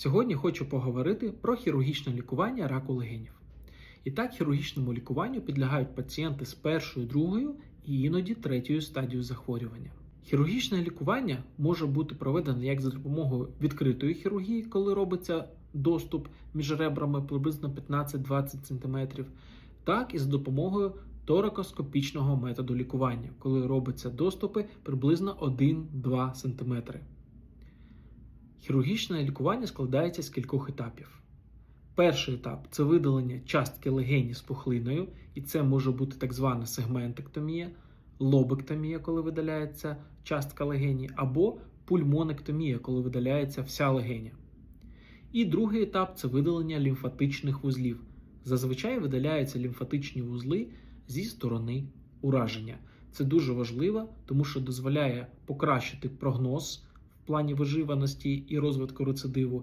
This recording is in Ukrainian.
Сьогодні хочу поговорити про хірургічне лікування раку легенів. І так, хірургічному лікуванню підлягають пацієнти з першою, другою і іноді третьою стадією захворювання. Хірургічне лікування може бути проведене як за допомогою відкритої хірургії, коли робиться доступ між ребрами приблизно 15-20 см, так і за допомогою торакоскопічного методу лікування, коли робиться доступи приблизно 1-2 см. Хірургічне лікування складається з кількох етапів. Перший етап це видалення частки легені з пухлиною, і це може бути так звана сегментектомія, лобектомія, коли видаляється частка легені, або пульмонектомія, коли видаляється вся легеня. І другий етап це видалення лімфатичних вузлів. Зазвичай видаляються лімфатичні вузли зі сторони ураження. Це дуже важливо, тому що дозволяє покращити прогноз плані виживаності і розвитку рецидиву,